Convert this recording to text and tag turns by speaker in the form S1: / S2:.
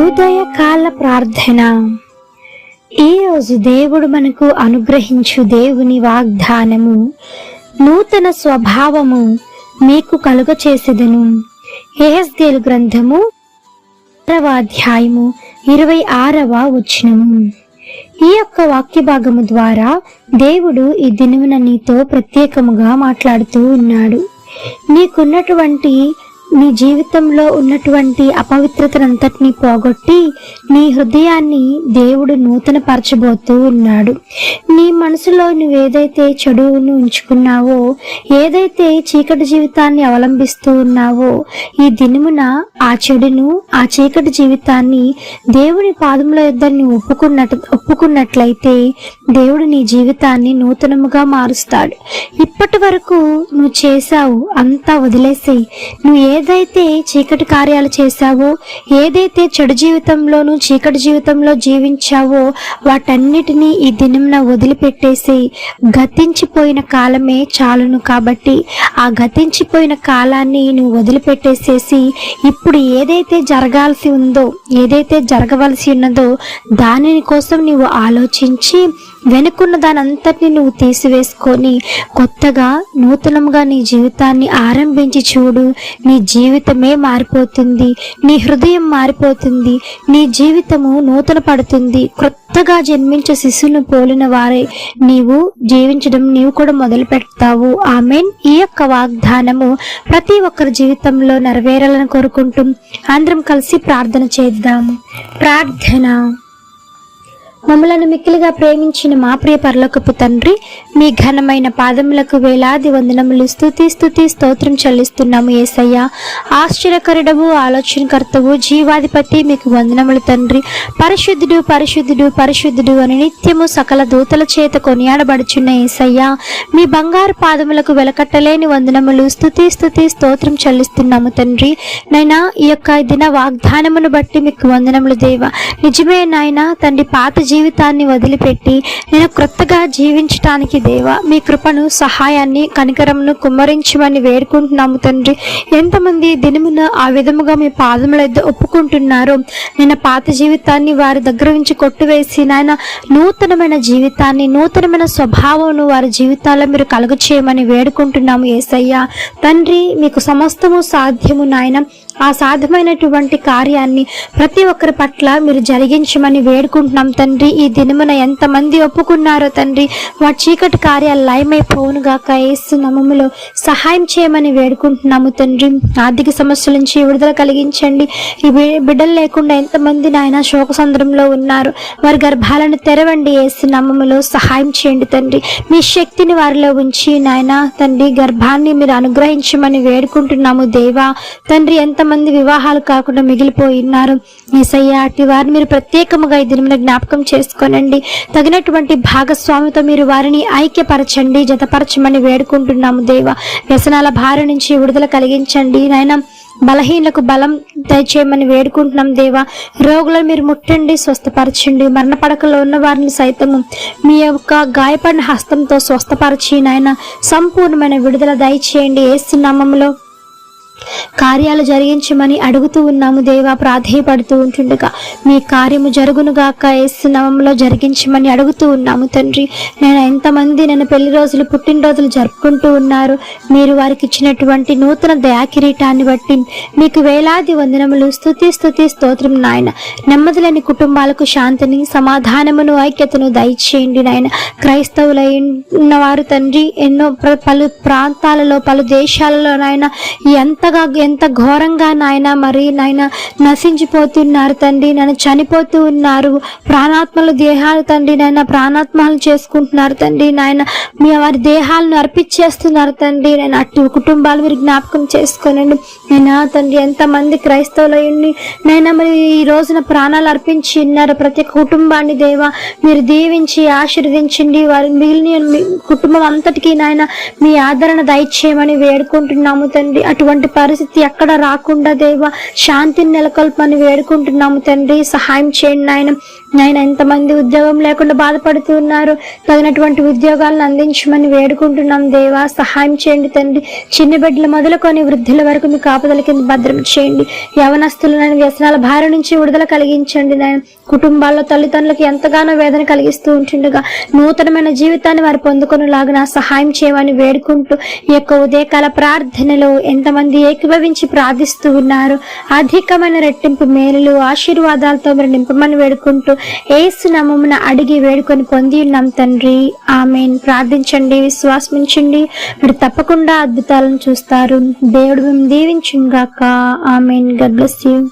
S1: ఉదయకాల ప్రార్థన. ఈరోజు దేవుడు మనకు అనుగ్రహించు దేవుని వాగ్దానము నూతన స్వభావము మీకు కలుగ చేసేదను ఏహెస్గేలు గ్రంథము ఆరవ అధ్యాయము ఇరవై ఆరవ వచనము. ఈ యొక్క వాక్య భాగము ద్వారా దేవుడు ఈ దినమున నీతో ప్రత్యేకముగా మాట్లాడుతూ ఉన్నాడు. నీకున్నటువంటి నీ జీవితంలో ఉన్నటువంటి అపవిత్రతనంతటిని పోగొట్టి నీ హృదయాన్ని దేవుడు నూతన పరచబోతూ ఉన్నాడు. నీ మనసులో నువ్వు ఏదైతే చెడును ఉంచుకున్నావో ఏదైతే చీకటి జీవితాన్ని అవలంబిస్తూ ఉన్నావో ఈ దినమున ఆ చెడును ఆ చీకటి జీవితాన్ని దేవుని పాదముల ఇద్దరిని ఒప్పుకున్నట్ ఒప్పుకున్నట్టు ఒప్పుకున్నట్లయితే దేవుడు నీ జీవితాన్ని నూతనముగా మారుస్తాడు. ఇప్పటి వరకు నువ్వు చేశావు అంతా వదిలేసేయి. నువ్వు ఏదైతే చీకటి కార్యాలు చేశావో ఏదైతే చెడు జీవితంలోనూ చీకటి జీవితంలో జీవించావో వాటన్నిటినీ ఈ దినంన వదిలిపెట్టేసి గతించిపోయిన కాలమే చాలును కాబట్టి ఆ గతించిపోయిన కాలాన్ని నువ్వు వదిలిపెట్టేసేసి ఇప్పుడు ఏదైతే జరగాల్సి ఉందో ఏదైతే జరగవలసి ఉన్నదో దానిని కోసం నువ్వు ఆలోచించి వెనుకున్న దాని అంతటిని నువ్వు తీసివేసుకొని కొత్తగా నూతనంగా నీ జీవితాన్ని ఆరంభించి చూడు. నీ జీవితమే మారిపోతుంది. నీ హృదయం మారిపోతుంది. నీ జీవితము నూతన పడుతుంది కొత్తగా జన్మించే శిశువును పోలిన వారే నీవు జీవించడం నీవు కూడా మొదలు పెడతావు. ఆమెన్. ఈ యొక్క వాగ్దానము ప్రతి ఒక్కరి జీవితంలో నెరవేరాలని కోరుకుంటూ అందరం కలిసి ప్రార్థన చేద్దాము. ప్రార్థన. మమ్మలను మిక్కిలిగా ప్రేమించిన మా ప్రియ పరలోకపు తండ్రి మీ ఘనమైన పాదములకు వేలాది వందనములు స్థుతి స్థుతి స్తోత్రం చెల్లిస్తున్నాము ఏసయ్య. ఆశ్చర్యకరుడవు ఆలోచనకర్తవు జీవాధిపతి మీకు వందనములు తండ్రి. పరిశుద్ధుడు పరిశుద్ధుడు పరిశుద్ధుడు అని నిత్యము సకల దూతల చేత కొనియాడబడుచున్న ఏసయ్య. మీ బంగారు పాదములకు వెలకట్టలేని వందనములు స్థుతి స్థుతి స్తోత్రం చెల్లిస్తున్నాము తండ్రి. నైనా ఈ యొక్క దిన వాగ్దానమును బట్టి మీకు వందనములు దేవ. నిజమే నాయన తండ్రి పాత జీవితాన్ని వదిలిపెట్టి నేను క్రొత్తగా జీవించటానికి దేవా మీ కృపను సహాయాన్ని కనికరంను కుమ్మరించమని వేడుకుంటున్నాము తండ్రి. ఎంతమంది దినమున ఆ విధముగా మీ పాదముల యొద్ద ఒప్పుకుంటున్నారో నేను పాత జీవితాన్ని వారి దగ్గర నుంచి కొట్టివేసి నాయన నూతనమైన జీవితాన్ని నూతనమైన స్వభావంను వారి జీవితాల్లో మీరు కలుగు చేయమని వేడుకుంటున్నాము ఏసయ్యా తండ్రి మీకు సమస్తము సాధ్యము నాయన. ఆ సాధ్యమైనటువంటి కార్యాన్ని ప్రతి ఒక్కరి పట్ల మీరు జరిగించమని వేడుకుంటున్నాం తండ్రి. ఈ దినమున ఎంతమంది ఒప్పుకున్నారో తండ్రి. వారి చీకటి కార్యాలు లయమైపోవునుగాక ఏసు నమములో సహాయం చేయమని వేడుకుంటున్నాము తండ్రి. ఆర్థిక సమస్యల నుంచి విడుదల కలిగించండి. ఈ బిడ్డలు లేకుండా ఎంతమంది నాయన శోక సంద్రంలో ఉన్నారు. వారి గర్భాలను తెరవండి. ఏసు నమములో సహాయం చేయండి తండ్రి. మీ శక్తిని వారిలో ఉంచి నాయన తండ్రి గర్భాన్ని మీరు అనుగ్రహించమని వేడుకుంటున్నాము దేవా. తండ్రి మంది వివాహాలు కాకుండా మిగిలిపోయి ఉన్నారు. అట్టి వారిని మీరు ప్రత్యేకముగా ఈ దినమున జ్ఞాపకం చేసుకోనండి. తగినటువంటి భాగస్వామితో మీరు వారిని ఐక్యపరచండి జతపరచమని వేడుకుంటున్నాము దేవా. వ్యసనాల భార నుంచి విడుదల కలిగించండి. నాయన బలహీనకు బలం దయచేయమని వేడుకుంటున్నాం దేవా. రోగులను మీరు ముట్టండి స్వస్థపరచండి. మరణ పడకలో ఉన్న వారిని సైతము మీ యొక్క గాయపడిన హస్తంతో స్వస్థపరిచి నాయన సంపూర్ణమైన విడుదల దయచేయండి. ఏసు నామములో కార్యాలు జరిగించమని అడుగుతూ ఉన్నాము దేవా ప్రాధేయపడుతూ ఉంటుండగా. మీ కార్యము జరుగునుగాక ఏసునామంలో జరిగించమని అడుగుతూ ఉన్నాము తండ్రి. నేను ఎంతమంది నేను పెళ్ళి రోజులు పుట్టినరోజులు జరుపుకుంటూ ఉన్నారు. మీరు వారికి ఇచ్చినటువంటి నూతన దయాకిరీటాన్ని బట్టి మీకు వేలాది వందనములు. స్థుతి స్థుతి స్తోత్రం నాయన. నెమ్మదిలేని కుటుంబాలకు శాంతిని సమాధానమును ఐక్యతను దయచేయండి నాయన. క్రైస్తవులై ఉన్నవారు తండ్రి ఎన్నో పలు ప్రాంతాలలో పలు దేశాలలో నాయన ఎంత ఎంతగా ఎంత ఘోరంగా నాయన మరి నాయన నశించిపోతున్నారు తండ్రి నన్ను చనిపోతూ ఉన్నారు ప్రాణాత్మలు దేహాలు తండ్రి నాయన ప్రాణాత్మలు చేసుకుంటున్నారు తండ్రి నాయన మీ వారి దేహాలను అర్పించేస్తున్నారు తండ్రి నేను అటు కుటుంబాలు మీరు జ్ఞాపకం చేసుకోనండి. నేను తండ్రి ఎంతమంది క్రైస్తవులు అయ్యండి నైనా మరి ఈ రోజున ప్రాణాలు అర్పించి ఉన్నారు. ప్రతి కుటుంబాన్ని దేవా మీరు దీవించి ఆశీర్వదించండి. వారి మిగిలిన కుటుంబం అంతటికీ నాయన మీ ఆదరణ దయచేయమని వేడుకుంటున్నాము తండ్రి. అటువంటి పరిస్థితి ఎక్కడ రాకుండా దేవా శాంతిని నెలకొల్పని వేడుకుంటున్నాము తండ్రి. సహాయం చేయండి నాయన. నాయన ఎంతమంది ఉద్యోగం లేకుండా బాధపడుతూ ఉన్నారు. తగినటువంటి ఉద్యోగాలను అందించమని వేడుకుంటున్నాం దేవా. సహాయం చేయండి తండ్రి. చిన్న బిడ్డలు మొదలుకొని వృద్ధుల వరకు మీ కాపుదల కింద భద్రం చేయండి. యవనస్తులను వ్యసనాల భార నుంచి విడుదల కలిగించండి నాయన. కుటుంబాల్లో తల్లిదండ్రులకు ఎంతగానో వేదన కలిగిస్తూ ఉంటుండగా నూతనమైన జీవితాన్ని వారు పొందుకునేలాగా సహాయం చేయమని వేడుకుంటూ ఈ యొక్క ఉదయకాల ప్రార్థనలో ఎంతమంది ఏకీభవించి ప్రార్థిస్తూ ఉన్నారు. అధికమైన రెట్టింపు మేలులు ఆశీర్వాదాలతో మీరు నింపమని వేడుకుంటూ ఏసు నమ్మమున అడిగి వేడుకొని పొంది ఉన్నాం తండ్రి. ఆమెను. ప్రార్థించండి విశ్వాసమించండి. మీరు తప్పకుండా అద్భుతాలను చూస్తారు. దేవుడు మేము దీవించుగాక ఆమెన్. God bless you.